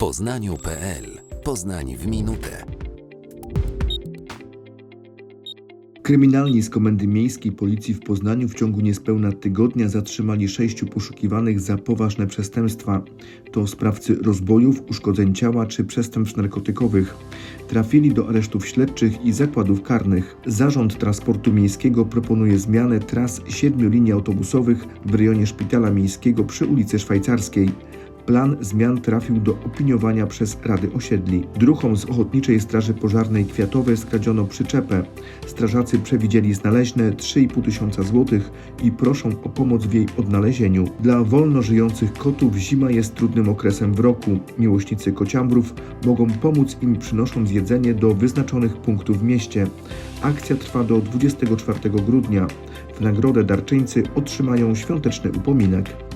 poznaniu.pl Poznań w minutę. Kryminalni z Komendy Miejskiej Policji w Poznaniu w ciągu niespełna tygodnia zatrzymali sześciu poszukiwanych za poważne przestępstwa. To sprawcy rozbojów, uszkodzeń ciała czy przestępstw narkotykowych. Trafili do aresztów śledczych i zakładów karnych. Zarząd Transportu Miejskiego proponuje zmianę tras siedmiu linii autobusowych w rejonie Szpitala Miejskiego przy ulicy Szwajcarskiej. Plan zmian trafił do opiniowania przez Rady Osiedli. Druhom z Ochotniczej Straży Pożarnej Kwiatowe skradziono przyczepę. Strażacy przewidzieli znaleźne 3,5 tysiąca złotych i proszą o pomoc w jej odnalezieniu. Dla wolno żyjących kotów zima jest trudnym okresem w roku. Miłośnicy kociambrów mogą pomóc im przynosząc jedzenie do wyznaczonych punktów w mieście. Akcja trwa do 24 grudnia. W nagrodę darczyńcy otrzymają świąteczny upominek.